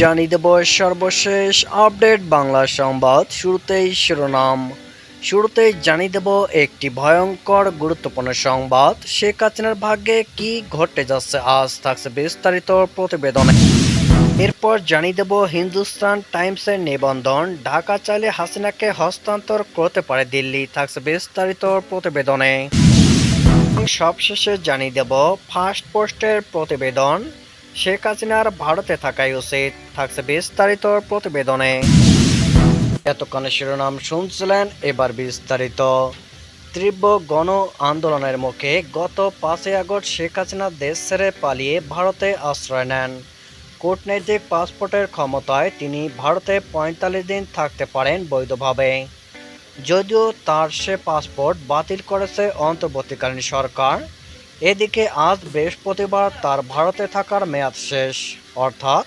জানিয়ে দেব সর্বশেষ আপডেট বাংলা সংবাদ। শুরুতেই শিরোনাম। শুরুতেই জানিয়ে দেব একটি ভয়ঙ্কর, গুরুত্বপূর্ণ সংবাদ। শেখ হাসিনার ভাগ্যে কি ঘটে যাচ্ছে আজ থাকছে বিস্তারিত প্রতিবেদনে। এরপর জানিয়ে দেব হিন্দুস্তান টাইমসের নিবন্ধন। ঢাকা চাইলে হাসিনাকে হস্তান্তর করতে পারে দিল্লি, থাকছে বিস্তারিত প্রতিবেদনে। সবশেষে জানিয়ে দেব ফার্স্ট পোস্টের প্রতিবেদন। শেখ হাসিনার ভারতে থাকাই উচিত থাকছে বিস্তারিত প্রতিবেদনে। এতক্ষণে শিরোনাম শুনছিলেন এবার বিস্তারিত। তীব্র গণ আন্দোলনের মুখে গত পাঁচই আগস্ট শেখ হাসিনা দেশ ছেড়ে পালিয়ে ভারতে আশ্রয় নেন। কূটনৈতিক পাসপোর্টের ক্ষমতায় তিনি ভারতে পঁয়তাল্লিশ দিন থাকতে পারেন বৈধভাবে। যদিও তার সে পাসপোর্ট বাতিল করেছে অন্তর্বর্তীকালীন সরকার এদিকে আজ বৃহস্পতিবার তার ভারতে থাকার মেয়াদ শেষ। অর্থাৎ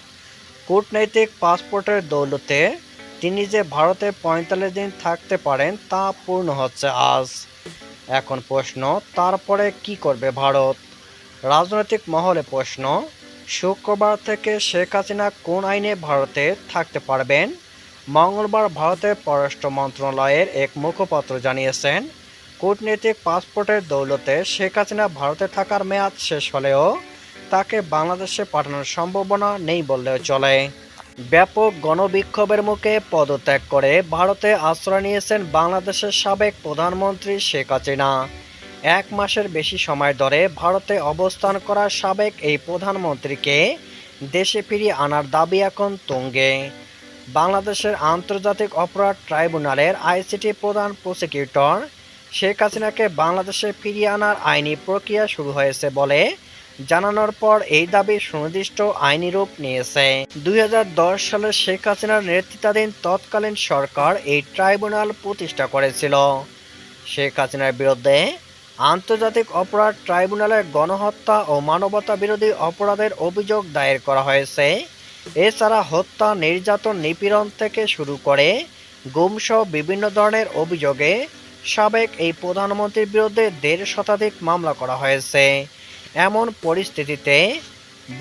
কূটনৈতিক পাসপোর্টের দৌলতে তিনি যে ভারতে পঁয়তাল্লিশ দিন থাকতে পারেন তা পূর্ণ হচ্ছে আজ। এখন প্রশ্ন, তারপরে কি করবে ভারত? রাজনৈতিক মহলে প্রশ্ন, শুক্রবার থেকে শেখ হাসিনা কোন আইনে ভারতে থাকতে পারবেন? মঙ্গলবার ভারতের পররাষ্ট্র মন্ত্রণালয়ের এক মুখপাত্র জানিয়েছেন কূটনৈতিক পাসপোর্টের দৌলতে শেখ হাসিনা ভারতে থাকার মেয়াদ শেষ হলেও তাকে বাংলাদেশে পাঠানোর সম্ভাবনা নেই বললেও চলে। ব্যাপক গণবিক্ষোভের মুখে পদত্যাগ করে ভারতে আশ্রয় নিয়েছেন বাংলাদেশের সাবেক প্রধানমন্ত্রী শেখ হাসিনা। এক মাসের বেশি সময় ধরে ভারতে অবস্থান করা সাবেক এই প্রধানমন্ত্রীকে দেশে ফিরিয়ে আনার দাবি এখন তুঙ্গে। বাংলাদেশের আন্তর্জাতিক অপরাধ ট্রাইব্যুনালের আইসিটি প্রধান প্রসিকিউটর শেখ হাসিনাকে বাংলাদেশে ফিরিয়ে আনার আইনি প্রক্রিয়া শুরু হয়েছে বলে জানানোর পর এই দাবি সুনির্দিষ্ট আইনি রূপ নিয়েছে। দুই হাজার দশ সালে শেখ হাসিনার নেতৃত্বাধীন তৎকালীন সরকার এই ট্রাইব্যুনাল প্রতিষ্ঠা করেছিল। শেখ হাসিনার বিরুদ্ধে আন্তর্জাতিক অপরাধ ট্রাইব্যুনালের গণহত্যা ও মানবতা বিরোধী অপরাধের অভিযোগ দায়ের করা হয়েছে। এছাড়া হত্যা, নির্যাতন, নিপীড়ন থেকে শুরু করে গুমসহ বিভিন্ন ধরনের অভিযোগে সাবেক এই প্রধানমন্ত্রীর বিরুদ্ধে দেড় শতাধিক মামলা করা হয়েছে। এমন পরিস্থিতিতে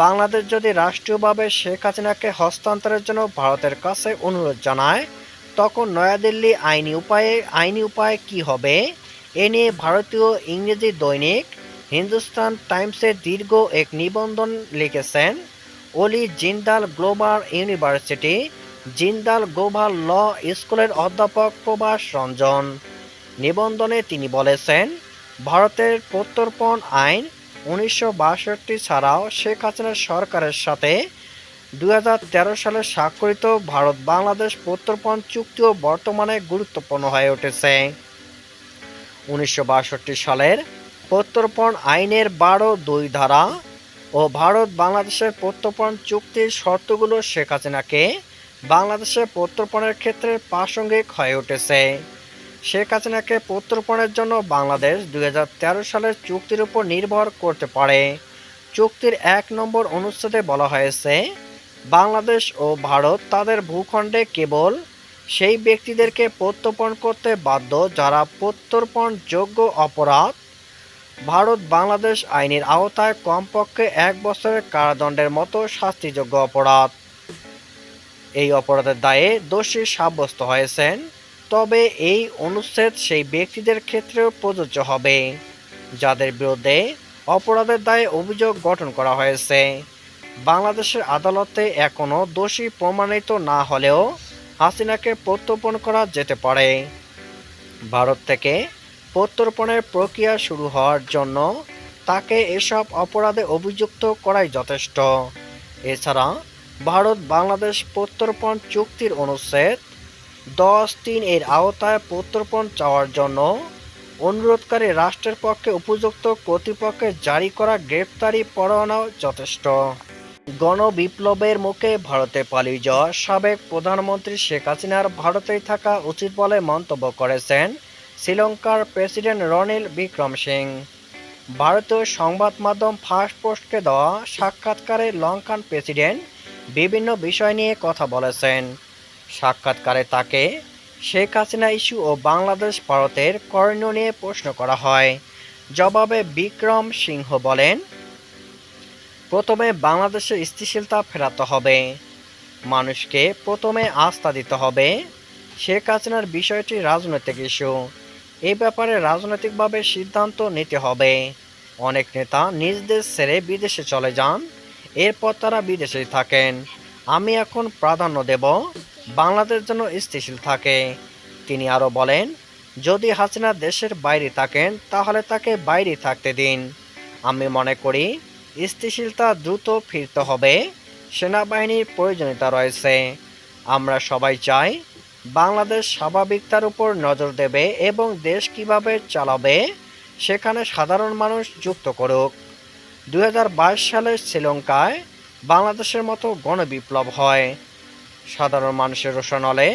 বাংলাদেশ যদি রাষ্ট্রীয়ভাবে শেখ হাসিনাকে হস্তান্তরের জন্য ভারতের কাছে অনুরোধ জানায়, তখন নয়াদিল্লি আইনি উপায়ে, আইনি উপায় কি হবে? এ নিয়ে ভারতীয় ইংরেজি দৈনিক হিন্দুস্তান টাইমসে দীর্ঘ এক নিবন্ধন লিখেছেন অলি Jindal global university, Jindal global law স্কুলের অধ্যাপক প্রভাস রঞ্জন। নিবন্ধনে তিনি বলেছেন, ভারতের প্রত্যর্পণ আইন উনিশশো বাষট্টি ছাড়াও শেখ হাসিনার সরকারের সাথে দু হাজার তেরো সালে স্বাক্ষরিত ভারত বাংলাদেশ প্রত্যর্পণ চুক্তিও বর্তমানে গুরুত্বপূর্ণ হয়ে উঠেছে। উনিশশো বাষট্টি সালের প্রত্যর্পণ আইনের বারো দুই ধারা ও ভারত বাংলাদেশের প্রত্যর্পণ চুক্তির শর্তগুলো শেখ হাসিনাকে বাংলাদেশে প্রত্যর্পণের ক্ষেত্রে প্রাসঙ্গিক হয়ে উঠেছে। শেখ হাসিনাকে প্রত্যর্পণের জন্য বাংলাদেশ দু হাজার তেরো সালের চুক্তির উপর নির্ভর করতে পারে। চুক্তির এক নম্বর অনুচ্ছেদে বলা হয়েছে, বাংলাদেশ ও ভারত তাদের ভূখণ্ডে কেবল সেই ব্যক্তিদেরকে প্রত্যর্পণ করতে বাধ্য যারা প্রত্যর্পণ যোগ্য অপরাধ। ভারত বাংলাদেশ আইনের আওতায় কমপক্ষে এক বছরের কারাদণ্ডের মতো শাস্তিযোগ্য অপরাধ। এই অপরাধের দায়ে দোষী সাব্যস্ত হয়েছেন তবে এই অনুচ্ছেদ সেই ব্যক্তিদের ক্ষেত্রেও প্রযোজ্য হবে। যাদের বিরুদ্ধে অপরাধের দায়ে অভিযোগ গঠন করা হয়েছে, বাংলাদেশের আদালতে এখনও দোষী প্রমাণিত না হলেও হাসিনাকে প্রত্যর্পণ করা যেতে পারে। ভারত থেকে প্রত্যর্পণের প্রক্রিয়া শুরু হওয়ার জন্য তাকে এসব অপরাধে অভিযুক্ত করাই যথেষ্ট। এছাড়া ভারত বাংলাদেশ প্রত্যর্পণ চুক্তির অনুচ্ছেদ দশ তিন এর আওতায় প্রত্যর্পণ চাওয়ার জন্য অনুরোধকারী রাষ্ট্রের পক্ষে উপযুক্ত কর্তৃপক্ষের জারি করা গ্রেপ্তারি পরোয়ানাও যথেষ্ট। গণবিপ্লবের মুখে ভারতে পালিয়ে যাওয়া সাবেক প্রধানমন্ত্রী শেখ হাসিনার ভারতেই থাকা উচিত বলে মন্তব্য করেছেন শ্রীলঙ্কার প্রেসিডেন্ট রনিল বিক্রম সিং ভারতীয় সংবাদ মাধ্যম ফার্স্ট পোস্টকে দেওয়া সাক্ষাৎকারে লঙ্কান প্রেসিডেন্ট বিভিন্ন বিষয় নিয়ে কথা বলেছেন। সাক্ষাৎকারে তাকে শেখ হাসিনা ইস্যু ও বাংলাদেশ ভারতের করণীয় নিয়ে প্রশ্ন করা হয়। জবাবে বিক্রম সিংহ বলেন, প্রথমে বাংলাদেশের স্থিতিশীলতা ফেরাতে হবে। মানুষকে প্রথমে আস্থা দিতে হবে শেখ হাসিনার বিষয়টি রাজনৈতিক ইস্যু। এ ব্যাপারে রাজনৈতিকভাবে সিদ্ধান্ত নিতে হবে। অনেক নেতা নিজ দেশ ছেড়ে বিদেশে চলে যান। এরপর তারা বিদেশেই থাকেন। আমি এখন প্রাধান্য দেব বাংলাদেশ যেন স্থিতিশীল থাকে। তিনি আরও বলেন, যদি হাসিনা দেশের বাইরে থাকেন, তাহলে তাকে বাইরে থাকতে দিন। আমি মনে করি, স্থিতিশীলতা দ্রুত ফিরতে হবে। সেনাবাহিনীর প্রয়োজনীয়তা রয়েছে। আমরা সবাই চাই, বাংলাদেশ স্বাভাবিকতার উপর নজর দেবে এবং দেশ কীভাবে চালাবে, সেখানে সাধারণ মানুষ যুক্ত করুক। দু হাজার বাইশ সালে শ্রীলঙ্কায় বাংলাদেশের মতো গণবিপ্লব হয়। সাধারণ মানুষের রোশনলে